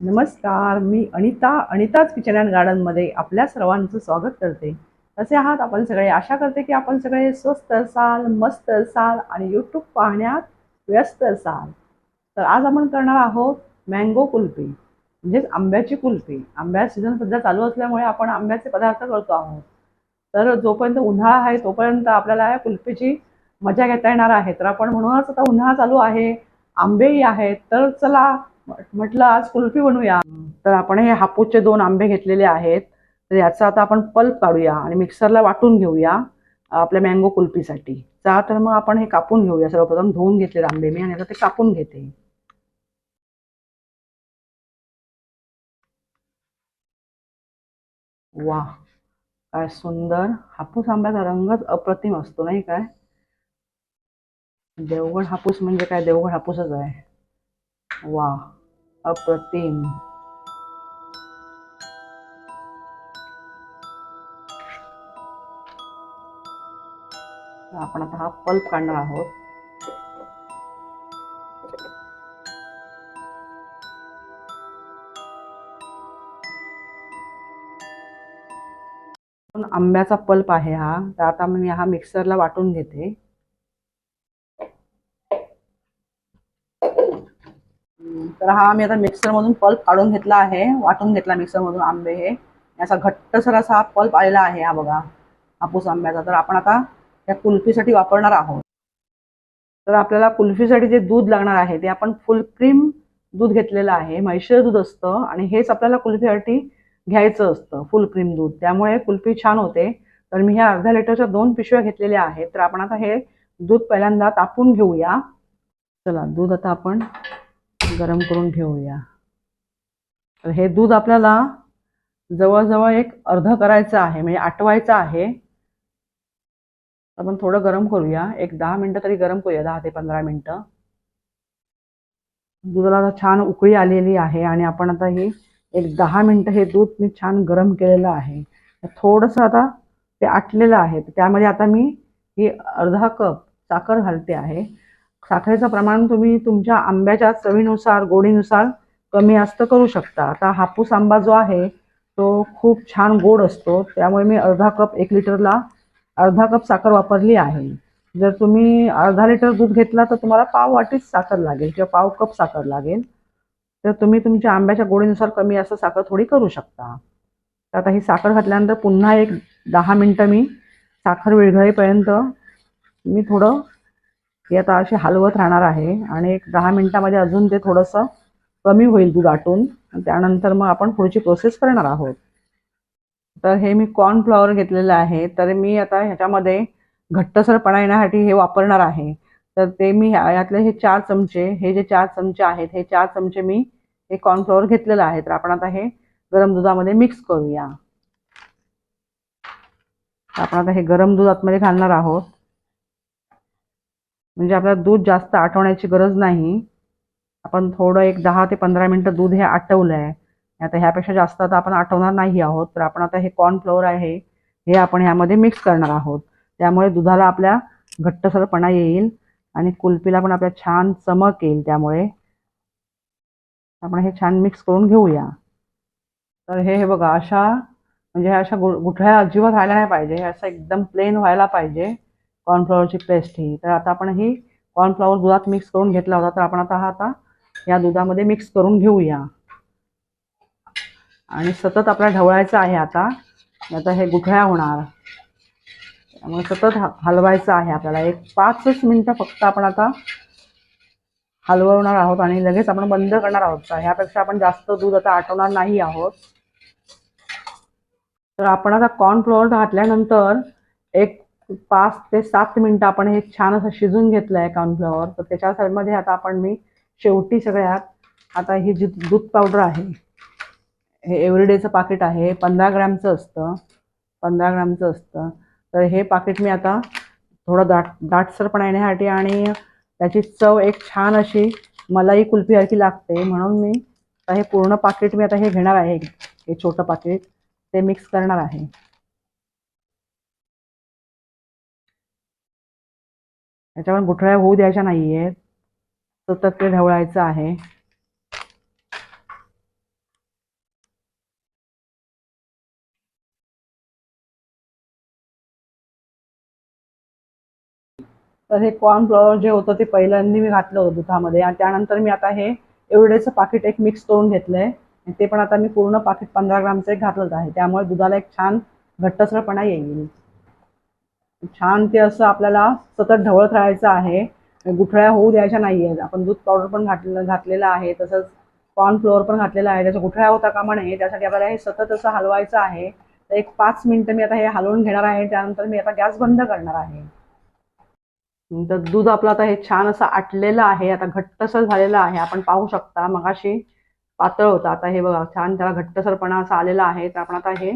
नमस्कार मी अनिता अनिताच किचन अँड गार्डनमध्ये आपल्या सर्वांचं स्वागत करते. कसे आहात आपण सगळे? आशा करते की आपण सगळे स्वस्त असाल मस्त असाल आणि यूट्यूब पाहण्यात व्यस्त असाल. तर आज आपण करणार आहोत मँगो कुल्फी म्हणजेच आंब्याची कुल्फी. आंब्या सीझन सध्या चालू असल्यामुळे आपण आंब्याचे पदार्थ करतो आहोत. तर जोपर्यंत उन्हाळा आहे तोपर्यंत आपल्याला या कुल्फीची मजा घेता येणार आहे. तर आपण म्हणूनच आता उन्हाळा चालू आहे आंबेही आहेत. तर चला म्हटलं आज कुल्फी बनवूया. तर आपण हे हापूसचे दोन आंबे घेतलेले आहेत. तर याचा आता आपण पल्प काढूया आणि मिक्सरला वाटून घेऊया आपल्या मँगो कुल्फीसाठी. चा तर मग आपण हे कापून घेऊया. सर्वप्रथम धुवून घेतलेले आंबे मी आणि आता ते कापून घेते. वा काय सुंदर! हापूस आंब्याचा रंगच अप्रतिम असतो नाही काय? देवगड हापूस म्हणजे काय? देवगड हापूसच आहे. वा अप्रतिम. आपण आता हा पल्प काढणार आहोत. आंब्याचा पल्प आहे हा. तर आता मी हा मिक्सरला वाटून घेते. तर हा मी आता मिक्सरमधून पल्प काढून घेतला आहे वाटून घेतला मिक्सरमधून आंबे हे. याचा घट्टसर असा हा पल्प आलेला आहे हा बघा हापूस आंब्याचा. तर आपण आता या कुल्फीसाठी वापरणार आहोत. तर आपल्याला कुल्फीसाठी जे दूध लागणार आहे ते आपण फुल क्रीम दूध घेतलेलं आहे म्हैसूर दूध असतं आणि हेच आपल्याला कुल्फीसाठी घ्यायचं असतं फुल क्रीम दूध. त्यामुळे कुल्फी छान होते. तर मी ह्या अर्ध्या लिटरच्या दोन पिशव्या घेतलेल्या आहेत. तर आपण आता हे दूध पहिल्यांदा तापून घेऊया. चला दूध आता आपण गरम करून घेऊया तर हे दूध आपल्याला जवळजवळ एक अर्ध करायचं आहे म्हणजे आटवायचं आहे. आपण थोडं गरम करूया. एक दहा मिनटं तरी गरम करूया दहा ते पंधरा मिनटं. दुधाला छान उकळी आलेली आहे आणि आपण आता ही एक दहा मिनटं हे दूध मी छान गरम केलेलं आहे. थोडंसं आता ते आटलेलं आहे. त्यामध्ये आता मी ही अर्धा कप साखर घालते आहे. साखरेचं प्रमाण तुम्ही तुमच्या आंब्याच्या चवीनुसार गोडीनुसार कमी जास्त करू शकता. आता हापूस आंबा जो आहे तो खूप छान गोड असतो. त्यामुळे मी अर्धा कप एक लिटरला अर्धा कप साखर वापरली आहे. जर तुम्ही अर्धा लिटर दूध घेतला तर तुम्हाला पाव वाटीच साखर लागेल किंवा पाव कप साखर लागेल. तर तुम्ही तुमच्या आंब्याच्या गोडीनुसार कमी असं साखर थोडी करू शकता. तर आता ही साखर घातल्यानंतर पुन्हा एक दहा मिनटं मी साखर विरघळेपर्यंत मी थोडं ती आता अशी हलवत राहणार आहे आणि एक दहा मिनटामध्ये अजून ते थोडंसं कमी होईल दूध आटून. त्यानंतर मग आपण पुढची प्रोसेस करणार आहोत. तर हे मी कॉर्नफ्लॉवर घेतलेलं आहे. तर मी आता ह्याच्यामध्ये घट्टसरपणा येण्यासाठी हे वापरणार आहे. तर ते मी यातले हे चार चमचे हे जे चार चमचे आहेत हे चार चमचे मी हे कॉर्नफ्लॉवर घेतलेलं आहे. तर आपण आता हे गरम दुधामध्ये मिक्स करूया. आपण आता हे गरम दूध आतमध्ये घालणार आहोत. म्हणजे आपल्याला दूध जास्त आटवण्याची गरज नाही. आपण थोडं एक दहा ते पंधरा मिनटं दूध हे आटवलं आहे आता ह्यापेक्षा जास्त आता आपण आटवणार नाही आहोत. तर आपण आता हे कॉर्नफ्लोअर आहे हे आपण ह्यामध्ये मिक्स करणार आहोत. त्यामुळे दुधाला आपल्या घट्टसरपणा येईल आणि कुल्फीला पण आपल्या छान चमक येईल त्यामुळे. आपण हे छान मिक्स करून घेऊया. तर हे हे बघा अशा म्हणजे ह्या अशा गु गुठळ्या अजिबात व्हायला नाही पाहिजे. हे असं एकदम प्लेन व्हायला पाहिजे. कॉर्नफ्लॉवरची पेस्ट ही. तर आता आपण ही कॉर्नफ्लॉवर दुधात मिक्स करून घेतला होता. तर आपण आता हा आता या दुधामध्ये मिक्स करून घेऊया. आणि सतत आपल्याला ढवळायचं आहे आता. आता हे गुठळ्या होणार. त्यामुळे सतत हलवायचं आहे आपल्याला. एक पाचच मिनटं फक्त आपण आता हलवणार आहोत आणि लगेच आपण बंद करणार आहोत. ह्यापेक्षा आपण जास्त दूध आता आठवणार नाही आहोत. तर आपण आता कॉर्नफ्लॉवर घातल्यानंतर एक पाच ते सात मिनटं आपण हे छान असं शिजून घेतलं आहे कॉर्नफ्लॉवर तर त्याच्यामध्ये आता आपण मी शेवटी सगळ्यात आता ही जी दूध पावडर आहे हे एव्हरीडेचं पाकिट आहे पंधरा ग्रॅमचं असतं. पंधरा ग्रॅमचं असतं. तर हे पाकिट मी आता थोडं दाट दाटसरपणा येण्यासाठी आणि त्याची चव एक छान अशी मलाई कुल्फीसारखी लागते. म्हणून मी आता हे पूर्ण पाकिट मी आता हे घेणार आहे. हे छोटं पाकिट ते मिक्स करणार आहे. याच्यावर गुठळ्या होऊ द्यायच्या नाही आहेत सतत ते ढवळायचं आहे. तर हे कॉर्नफ्लॉवर जे होतं ते पहिल्यांदा मी घातलं होतं दुधामध्ये. आणि त्यानंतर मी आता हे एवढेचं पाकिट एक मिक्स करून घेतलंय. ते पण आता मी पूर्ण पाकिट पंधरा ग्रामचं एक घातलंच आहे. त्यामुळे दुधाला एक छान घट्टसरपणा येईल. छान ते असं आपल्याला सतत ढवळत राहायचं आहे. गुठळ्या होऊ द्यायच्या नाही आहेत आपण दूध पावडर पण घातलं घातलेलं आहे. तसंच कॉर्नफ्लोअर पण घातलेला आहे. त्याच्या गुठळ्या होता कामा नये. त्यासाठी आपल्याला हे सतत असं हलवायचं आहे. तर एक पाच मिनिटं मी आता हे हलवून घेणार आहे. त्यानंतर मी आता गॅस बंद करणार आहे. तर दूध आपलं आता हे छान असं आटलेलं आहे. आता घट्टसर झालेलं आहे. आपण पाहू शकता मगाशी पातळ होतं. आता हे बघा छान त्याला घट्टसरपणा असा आलेला आहे. तर आपण आता हे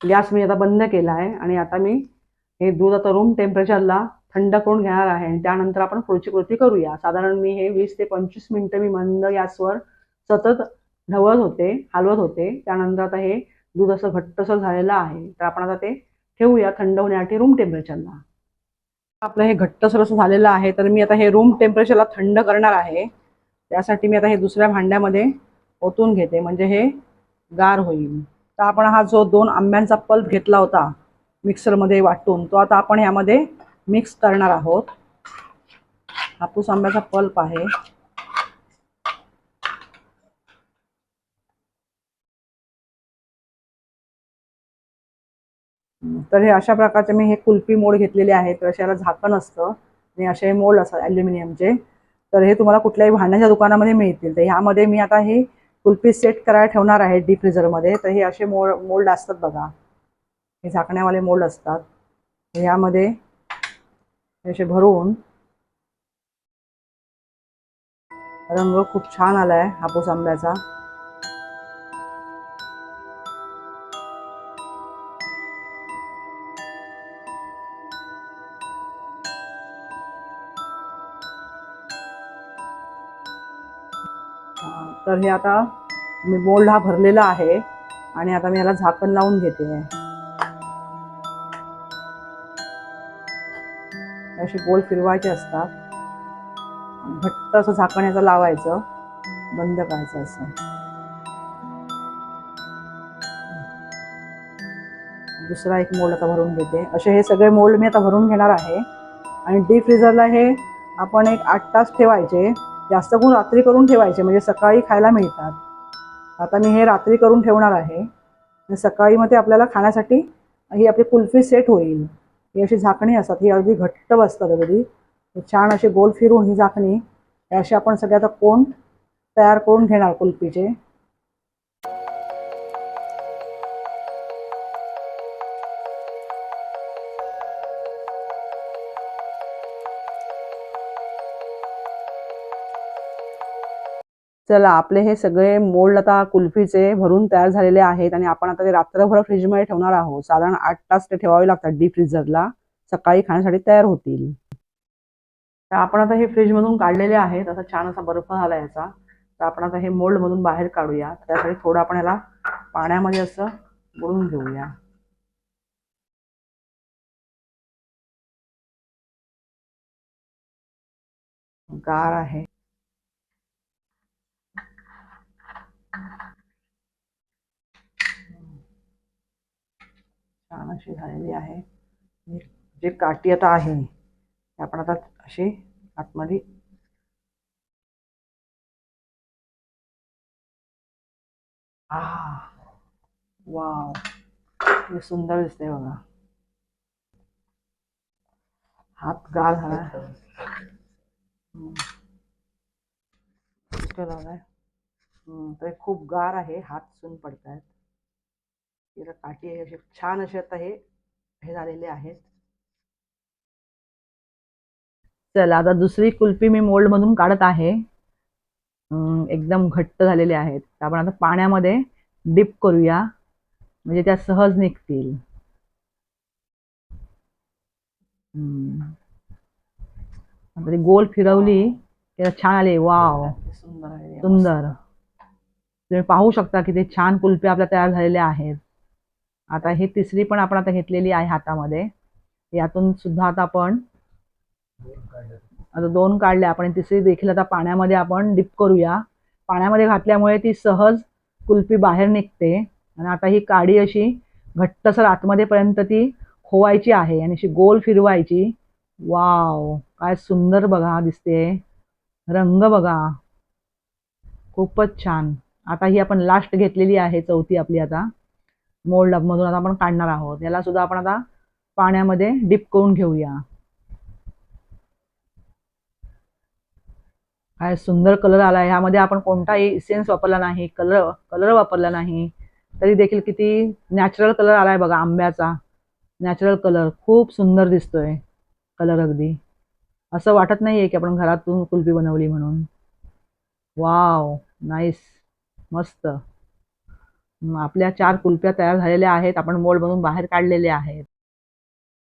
गॅस मी आता बंद केला आहे. आणि आता मी हे दूध आता रूम टेम्परेचरला थंड करून घेणार आहे. आणि त्यानंतर आपण पुढची कृती करूया. साधारण मी हे वीस ते पंचवीस मिनिटं मी मंद गॅसवर सतत ढवळत होते हलवत होते. त्यानंतर आता हे दूध असं घट्टसर झालेलं आहे. तर आपण आता ते ठेवूया थंड होण्यासाठी रूम टेम्परेचरला आपलं हे घट्टसर असं झालेलं आहे तर मी आता हे रूम टेम्परेचरला थंड करणार आहे. त्यासाठी मी आता हे दुसऱ्या भांड्यामध्ये ओतून घेते. म्हणजे हे गार होईल. तर आपण हा जो दोन आंब्यांचा पल्प घेतला होता मिक्सरमध्ये वाटून तो आता आपण यामध्ये मिक्स करणार आहोत. हापूस आंब्याचा पल्प आहे. तर हे अशा प्रकारचे मी हे कुल्फी मोड घेतलेले आहेत. तर अशाला झाकण असतं. आणि असे मोल्ड असतात ॲल्युमिनियमचे. तर हे तुम्हाला कुठल्याही भांड्याच्या दुकानामध्ये मिळतील. तर ह्यामध्ये मी आता हे कुल्फी सेट करायला ठेवणार आहे डीप फ्रीजरमध्ये. तर हे असे मोड मोल्ड असतात बघा. हे झाकण्यावाले मोल्ड असतात. यामध्ये असे भरून रंग खूप छान आलाय हापूस आंब्याचा. तर हे आता मी मोल्ड हा भरलेला आहे आणि आता मी याला झाकण लावून घेते. असे गोल फिरवायचे असतात. घट्ट असं झाकण याचं लावायचं. बंद करायचं असं. दुसरा एक मोल्ड आता भरून घेते. असे हे सगळे मोल्ड मी आता भरून घेणार आहे. आणि डीप फ्रीझरला हे आपण एक आठ तास ठेवायचे. जास्त करून रात्री करून ठेवायचे म्हणजे सकाळी खायला मिळतात. आता मी हे रात्री करून ठेवणार आहे. सकाळी मग ते आपल्याला खाण्यासाठी ही आपली कुल्फी सेट होईल. ही अशी झाकणी असतात ही अगदी घट्ट बसतात अगदी छान असे गोल फिरून ही झाकणी. हे असे आपण सगळे आता कोण तयार करून घेणार कुल्फीचे. चला आपले हे सगळे मोल्ड आता कुल्फीचे भरून तयार झालेले आहेत आणि आपण आता ते रात्रभर फ्रीजमध्ये ठेवणार आहोत. साधारण आठ तास ते ठेवावे लागतात डीप फ्रीजरला सकाळी खाण्यासाठी तयार होतील. तर आपण आता हे फ्रीजमधून काढलेले आहेत. असा छान असा बर्फ झाला याचा. तर आपण आता हे मोल्डमधून बाहेर काढूया. त्यासाठी थोडं आपण याला पाण्यामध्ये असं बुडून घेऊया. गार आहे. छान अशी झालेली आहे. जे काठी आता आहे आपण आता अशी आतमध्ये वाव सुंदर दिसते बघा. हात गार झाला. तर खूप गार आहे हात सून पडतायत तिला काठी असे छान असे आता हे हे झालेले आहेत. चला आता दुसरी कुल्फी मी मोल्ड मधून काढत आहे. एकदम घट्ट झालेले आहेत. आपण आता पाण्यामध्ये डिप करूया. म्हणजे त्या सहज निघतील. हम्म. आता ती गोल फिरवली की छान आले. वाव. सुंदर सुंदर. तुम्ही पाहू शकता की ते छान कुल्फी आपल्या तयार झालेल्या आहेत. आता ही तिसरी पण आपण आता घेतलेली आहे हातामध्ये. यातून सुद्धा आता आपण आता दोन काढल्या आपण. तिसरी देखील आता पाण्यामध्ये आपण डिप करूया. पाण्यामध्ये घातल्यामुळे ती सहज कुल्फी बाहेर निघते. आणि आता ही काडी अशी घट्टसर आतमध्ये पर्यंत ती खोवायची आहे. आणि अशी गोल फिरवायची. वाव! काय सुंदर बघा दिसते रंग बघा. खूपच छान. आता ही आपण लास्ट घेतलेली आहे चौथी आपली आता. मोल्ड मधून आता आपण काढणार आहोत. याला सुद्धा आपण आता पाण्यामध्ये डिप करून घेऊया. काय सुंदर कलर आला आहे ह्यामध्ये आपण कोणताही इसेन्स वापरला नाही. कलर कलर वापरला नाही. तरी देखील किती नॅचरल कलर आलाय बघा आंब्याचा. नॅचरल कलर खूप सुंदर दिसतोय कलर अगदी. असं वाटत नाहीये की आपण घरातून कुल्फी बनवली म्हणून. वाव नाईस मस्त. आपल्या चार कुल्फ्या तयार झालेल्या आहेत. आपण मोल्ड बनवून बाहेर काढलेले आहेत.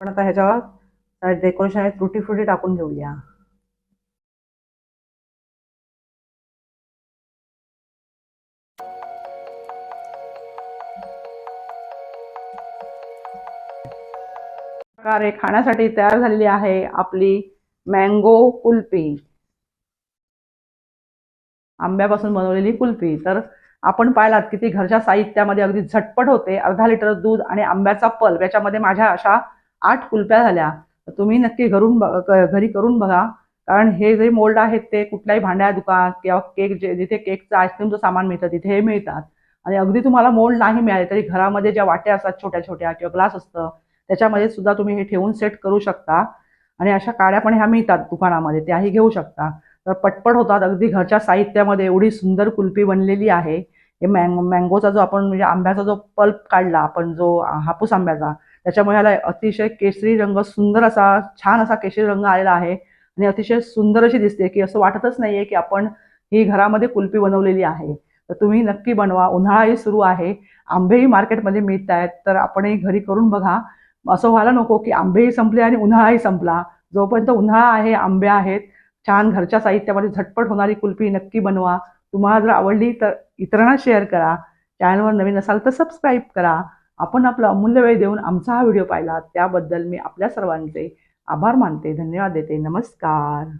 पण आता ह्याच्यावर डेकोरेशन आहे त्रुटी फ्रुटी टाकून घेऊया. प्रकारे खाण्यासाठी तयार झालेली आहे आपली मँगो कुल्फी आंब्यापासून बनवलेली कुल्फी. तर आपण पाहिलात की ती घरच्या साहित्यामध्ये अगदी झटपट होते. अर्धा लिटर दूध आणि आंब्याचा पल्प याच्यामध्ये माझ्या अशा आठ कुल्प्या झाल्या. तुम्ही नक्की घरून घरी करून बघा. कारण हे जे मोल्ड आहेत ते कुठल्याही भांड्या दुकान किंवा केक जे जिथे केकचं आईस्क्रीमचं सामान मिळतं तिथे हे मिळतात. आणि अगदी तुम्हाला मोल्ड नाही मिळाले तरी घरामध्ये ज्या वाट्या असतात छोट्या छोट्या किंवा ग्लास असतं त्याच्यामध्ये सुद्धा तुम्ही हे ठेवून सेट करू शकता. आणि अशा काड्या पण ह्या मिळतात दुकानामध्ये. त्याही घेऊ शकता. तर पटपट होतात. अगदी घरच्या साहित्यामध्ये एवढी सुंदर कुल्फी बनलेली आहे. हे मँग मँगोचा जो आपण म्हणजे आंब्याचा जो पल्प काढला आपण जो हापूस आंब्याचा त्याच्यामुळे ह्याला अतिशय केशरी रंग सुंदर असा छान असा केशरी रंग आलेला आहे. आणि अतिशय सुंदर अशी दिसते की असं वाटतच नाहीये की आपण ही घरामध्ये कुल्फी बनवलेली आहे. तर तुम्ही नक्की बनवा. उन्हाळाही सुरू आहे. आंबेही मार्केटमध्ये मिळत आहेत. तर आपणही घरी करून बघा. असं व्हायला नको की आंबेही संपले आणि उन्हाळाही संपला. जोपर्यंत उन्हाळा आहे आंबे आहेत छान घरच्या साहित्यामध्ये झटपट होणारी कुल्फी नक्की बनवा. तुम्हाला जर आवडली तर इतरांना शेअर करा. चॅनलवर नवीन असाल तर सबस्क्राईब करा. आपण आपला अमूल्य वेळ देऊन आमचा हा व्हिडिओ पाहिला. त्याबद्दल मी आपल्या सर्वांचे आभार मानते. धन्यवाद देते. नमस्कार.